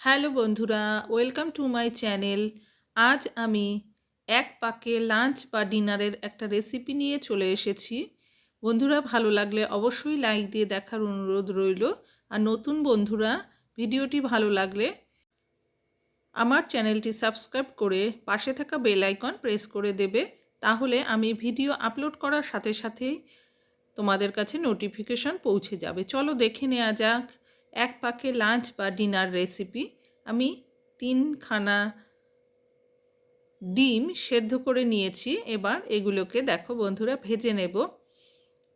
Hello বন্ধুরা, welcome to my channel. আজ আমি এক পাকে লাঞ্চ বা ডিনারের একটা রেসিপি নিয়ে চলে এসেছি। বন্ধুরা, ভালো লাগলে অবশ্যই লাইক দিয়ে দেখার অনুরোধ রইল। আর নতুন বন্ধুরা, ভিডিওটি ভালো লাগলে আমার চ্যানেলটি সাবস্ক্রাইব করে পাশে থাকা বেল আইকন প্রেস করে দেবে। তাহলে আমি ভিডিও আপলোড করার সাথে সাথেই তোমাদের কাছে নোটিফিকেশন পৌঁছে যাবে। চলো দেখে নেওয়া যাক। এক পাকে লাঞ্চ বা ডিনার রেসিপি আমি তিনখানা ডিম সেদ্ধ করে নিয়েছি। এবার এগুলোকে দেখো বন্ধুরা, ভেজে নেব।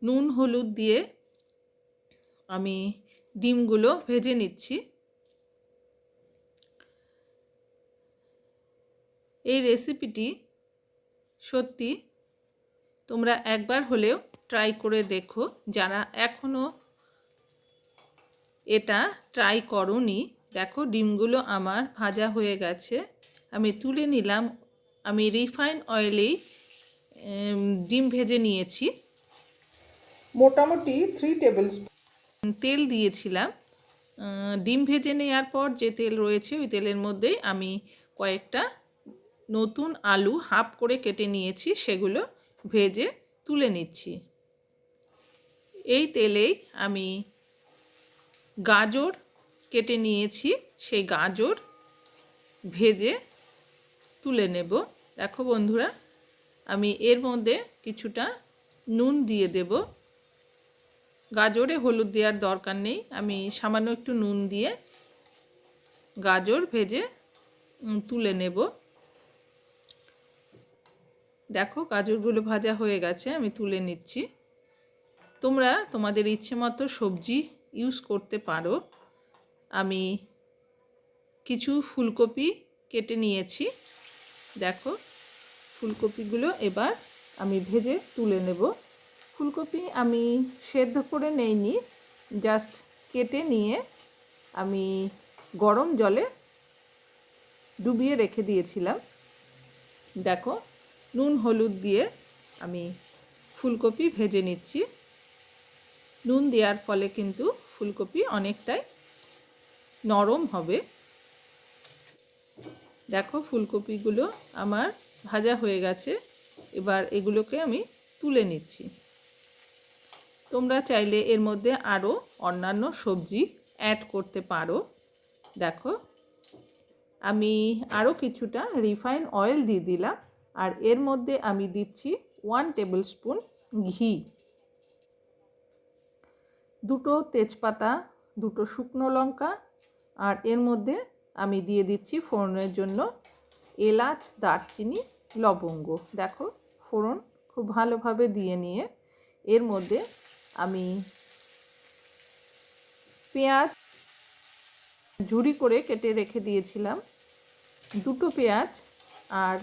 নুন, হলুদ দিয়ে আমি ডিমগুলো ভেজে নিচ্ছি। এই রেসিপিটি সত্যি তোমরা একবার হলেও ট্রাই করে দেখো। যারা এখনও এটা ট্রাই করনি। দেখো ডিমগুলো আমার ভাজা হয়ে গেছে। আমি তুলে নিলাম। আমি রিফাইন অয়েলেই ডিম ভেজে নিয়েছি। মোটামুটি থ্রি টেবিল তেল দিয়েছিলাম। ডিম ভেজে নেওয়ার পর যে তেল রয়েছে ওই তেলের মধ্যেই আমি কয়েকটা নতুন আলু হাফ করে কেটে নিয়েছি সেগুলো ভেজে তুলে নিচ্ছি। এই তেলেই আমি গাজর কেটে নিয়েছি, সেই গাজর ভেজে তুলে নেব। দেখো বন্ধুরা, আমি এর মধ্যে কিছুটা নুন দিয়ে দেব। গাজরে হলুদ দেওয়ার দরকার নেই, আমি সামান্য একটু নুন দিয়ে গাজর ভেজে তুলে নেব। দেখো গাজরগুলো ভাজা হয়ে গেছে, আমি তুলে নিচ্ছি। তোমরা তোমাদের ইচ্ছে মতো সবজি ইউজ করতে পারো। আমি কিছু ফুলকপি কেটে নিয়েছি। দেখো, ফুলকপিগুলো এবার আমি ভেজে তুলে নেব। ফুলকপি আমি সেদ্ধ করে নেইনি জাস্ট কেটে নিয়ে আমি গরম জলে ডুবিয়ে রেখে দিয়েছিলাম। দেখো, নুন, হলুদ দিয়ে আমি ফুলকপি ভেজে নিচ্ছি। নুন দেওয়ার ফলে কিন্তু ফুলকপি অনেকটাই নরম হবে। দেখো ফুলকপিগুলো আমার ভাজা হয়ে গেছে। এবার এগুলোকে আমি তুলে নিচ্ছি। তোমরা চাইলে এর মধ্যে আরও অন্যান্য সবজি অ্যাড করতে পারো। দেখো, আমি আরও কিছুটা রিফাইন অয়েল দিয়ে দিলাম। আর এর মধ্যে আমি দিচ্ছি ওয়ান টেবিল স্পুন ঘি। দুটো তেজপাতা, দুটো শুকনো লঙ্কা আর এর মধ্যে আমি দিয়ে দিচ্ছি ফোড়নের জন্য এলাচ, দারচিনি, লবঙ্গ। দেখো, ফোড়ন খুব ভালোভাবে দিয়ে নিয়ে এর মধ্যে আমি পেঁয়াজ ঝুড়ি করে কেটে রেখে দিয়েছিলাম। দুটো পেঁয়াজ আর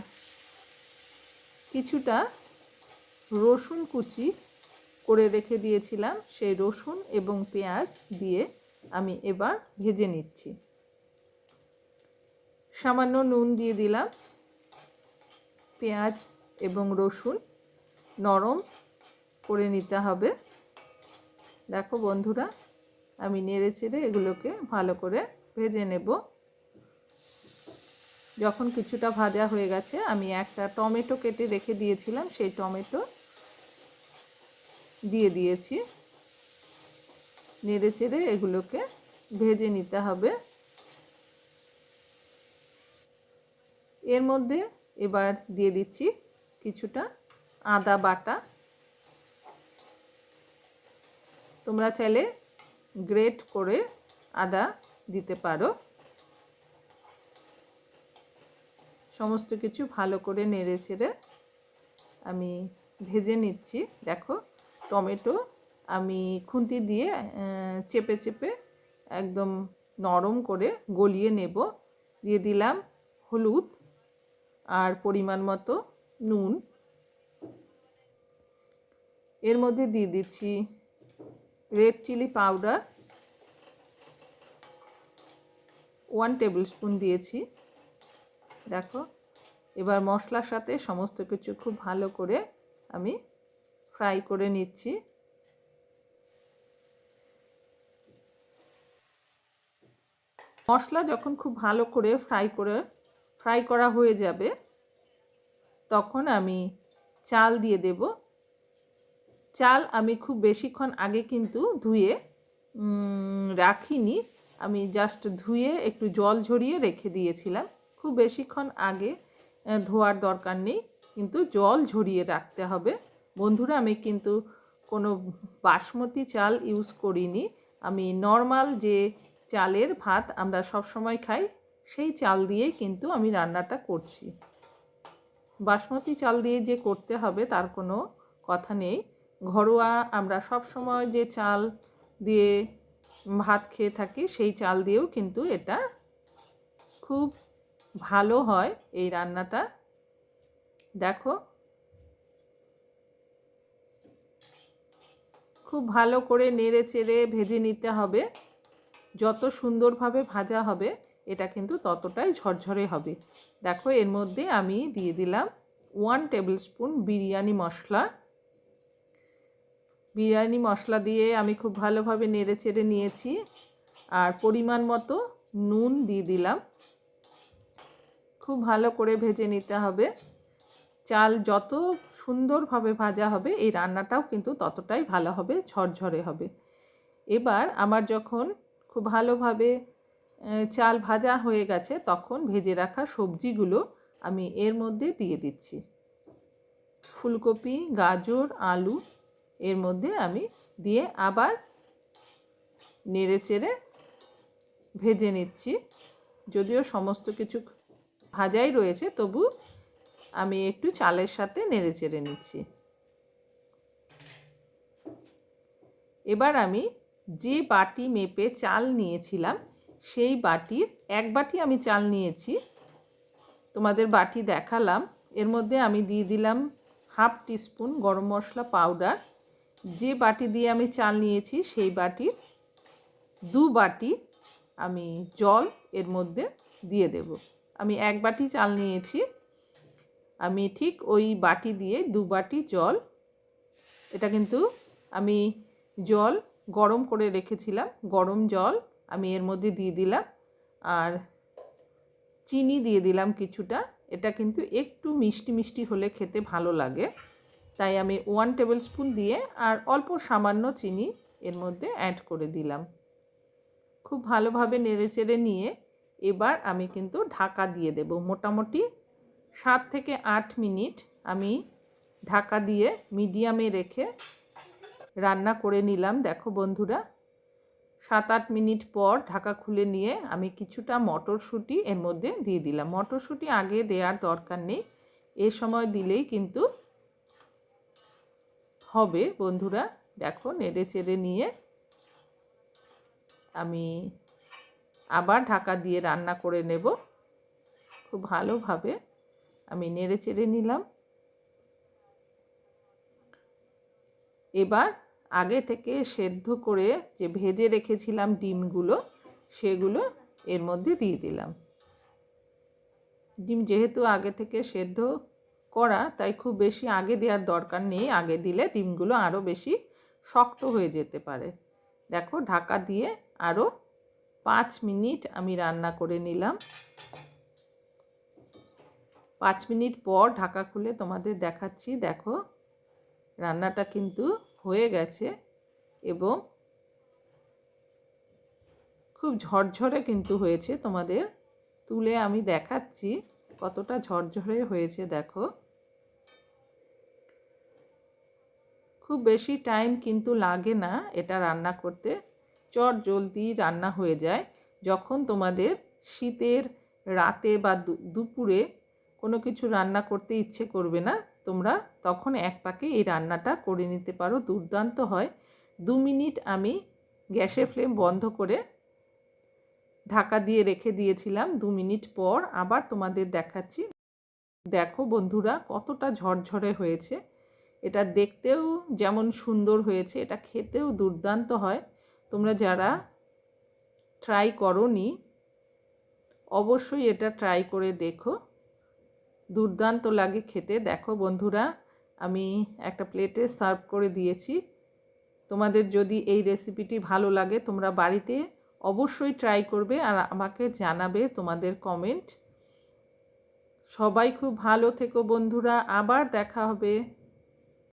কিছুটা রসুন কুচি করে রেখে দিয়েছিলাম সেই রসুন এবং পেঁয়াজ দিয়ে আমি এবার ভেজে নিচ্ছি। সামান্য নুন দিয়ে দিলাম, পেঁয়াজ এবং রসুন নরম করে নিতে হবে। দেখো বন্ধুরা, আমি নেড়ে চেড়ে এগুলোকে ভালো করে ভেজে নেব। যখন কিছুটা ভাজা হয়ে গেছে, আমি একটা টমেটো কেটে রেখে দিয়েছিলাম, সেই টমেটো দিয়ে দিয়েছি। নেড়ে চেড়ে এগুলোকে ভেজে নিতে হবে। এর মধ্যে এবার দিয়ে দিচ্ছি কিছুটা আদা বাটা। তোমরা চাইলে গ্রেট করে আদা দিতে পারো। সমস্ত কিছু ভালো করে নেড়ে ছেড়ে আমি ভেজে নিচ্ছি। দেখো টমেটো আমি খুন্তি দিয়ে চেপে চেপে একদম নরম করে গলিয়ে নেব। দিয়ে দিলাম হলুদ আর পরিমাণ মতো নুন। এর মধ্যে দিয়ে দিচ্ছি red chilli powder one table spoon দিয়েছি। দেখো, এবার মশলার সাথে সমস্ত কিছু খুব ভালো করে আমি ফ্রাই করে নিচ্ছি। মশলা যখন খুব ভালো করে ফ্রাই করে, ফ্রাই করা হয়ে যাবে, তখন আমি চাল দিয়ে দেব। চাল আমি খুব বেশিক্ষণ আগে কিন্তু ধুয়ে রাখিনি। আমি জাস্ট ধুয়ে একটু জল ঝরিয়ে রেখে দিয়েছিলাম। খুব বেশিক্ষণ আগে ধোয়ার দরকার নেই। কিন্তু জল ঝরিয়ে রাখতে হবে। বন্ধুরা, আমি কিন্তু কোনো বাসমতি চাল ইউজ করিনি। আমি নর্মাল যে চালের ভাত আমরা সব সময় খাই, সেই চাল দিয়েই কিন্তু আমি রান্নাটা করছি। বাসমতি চাল দিয়ে যে করতে হবে তার কোনো কথা নেই। ঘরোয়া আমরা সব সময় যে চাল দিয়ে ভাত খেয়ে থাকি, সেই চাল দিয়েও কিন্তু এটা খুব ভালো হয় এই রান্নাটা। দেখো খুব ভালো করে নেড়ে চেড়ে ভেজে নিতে হবে। যত সুন্দরভাবে ভাজা হবে, এটা কিন্তু ততটাই ঝরঝরে হবে। দেখো, এর মধ্যে আমি দিয়ে দিলাম one table spoon biryani masala. Biryani masala দিয়ে আমি খুব ভালোভাবে নেড়ে চেড়ে নিয়েছি। আর পরিমাণ মতো নুন দিয়ে দিলাম। খুব ভালো করে ভেজে নিতে হবে। চাল যত সুন্দরভাবে ভাজা হবে, এই রান্নাটাও কিন্তু ততটাই ভালো হবে, ঝরঝরে হবে। এবার আমার যখন খুব ভালোভাবে চাল ভাজা হয়ে গেছে, তখন ভেজে রাখা সবজিগুলো আমি এর মধ্যে দিয়ে দিচ্ছি। ফুলকপি, গাজর, আলু এর মধ্যে আমি দিয়ে আবার নেড়ে চেড়ে ভেজে নিচ্ছি। যদিও সমস্ত কিছু ভাজাই রয়েছে, তবু আমি একটু চালের সাথে নেড়ে চেড়ে নিচ্ছি। এবার আমি যে বাটি মেপে চাল নিয়েছিলাম, সেই বাটির এক বাটি আমি চাল নিয়েছি। তোমাদের বাটি দেখালাম। এর মধ্যে আমি দিয়ে দিলাম হাফ টিস্পুন গরম মশলা পাউডার। যে বাটি দিয়ে আমি চাল নিয়েছি, সেই বাটির দু বাটি আমি জল এর মধ্যে দিয়ে দেব। আমি এক বাটি চাল নিয়েছি। আমি ঠিক ওই বাটি দিয়ে দু বাটি জল, এটা কিন্তু আমি জল গরম করে রেখেছিলাম, গরম জল আমি এর মধ্যে দিয়ে দিলাম আর চিনি দিয়ে দিলাম কিছুটা, এটা কিন্তু একটু মিষ্টি মিষ্টি হলে খেতে ভালো লাগে। তাই আমি ওয়ান টেবিল স্পুন দিয়ে আর অল্প সামান্য চিনি এর মধ্যে অ্যাড করে দিলাম। খুব ভালোভাবে নেড়ে চেড়ে নিয়ে এবার আমি কিন্তু ঢাকা দিয়ে দেব। মোটামুটি সাত থেকে আট মিনিট আমি ঢাকা দিয়ে মিডিয়ামে রেখে রান্না করে নিলাম। দেখো বন্ধুরা, সাত আট মিনিট পর ঢাকা খুলে নিয়ে আমি কিছুটা মটরশুঁটি এর মধ্যে দিয়ে দিলাম। মটরশুঁটি আগে দেওয়ার দরকার নেই, এ সময় দিলেই কিন্তু হবে বন্ধুরা। দেখো, নেড়ে চেড়ে নিয়ে আমি আবার ঢাকা দিয়ে রান্না করে নেব খুব ভালোভাবে। আমি নেড়ে চেড়ে নিলাম। এবার আগে থেকে সেদ্ধ করে যে ভেজে রেখেছিলাম ডিমগুলো, সেগুলো এর মধ্যে দিয়ে দিলাম। ডিম যেহেতু আগে থেকে সেদ্ধ করা, তাই খুব বেশি আগে দেওয়ার দরকার নেই। আগে দিলে ডিমগুলো আরও বেশি শক্ত হয়ে যেতে পারে। দেখো, ঢাকা দিয়ে আরও পাঁচ মিনিট আমি রান্না করে নিলাম। পাঁচ মিনিট পর ঢাকা খুলে তোমাদের দেখাচ্ছি, দেখো। রান্নাটা কিন্তু হয়ে গেছে এবং খুব ঝরঝরে কিন্তু হয়েছে তোমাদের। তুলে আমি দেখাচ্ছি কতটা ঝরঝরে হয়েছে, দেখো। খুব বেশি টাইম কিন্তু লাগে না এটা রান্না করতে। চট জলদি রান্না হয়ে যায়। যখন তোমাদের শীতের রাতে বা দুপুরে কোনো কিছু রান্না করতে ইচ্ছে করবে না, তোমরা তখন এক পাকে এই রান্নাটা করে নিতে পারো। দুর্দান্ত হয়। দু মিনিট আমি গ্যাসের ফ্লেম বন্ধ করে ঢাকা দিয়ে রেখে দিয়েছিলাম। দু মিনিট পর আবার তোমাদের দেখাচ্ছি। দেখো বন্ধুরা, কতটা ঝরঝরে হয়েছে। এটা দেখতেও যেমন সুন্দর হয়েছে, এটা খেতেও দুর্দান্ত হয়। তোমরা যারা ট্রাই করনি, অবশ্যই এটা ট্রাই করে দেখো। দুর্দান্ত লাগে খেতে। দেখো বন্ধুরা, আমি একটা প্লেটে সার্ভ করে দিয়েছি। তোমাদের যদি এই রেসিপিটি ভালো লাগে, তোমরা বাড়িতে অবশ্যই ট্রাই করবে আর আমাকে জানাবে তোমাদের কমেন্ট সবাই খুব ভালো থেকো বন্ধুরা, আবার দেখা হবে।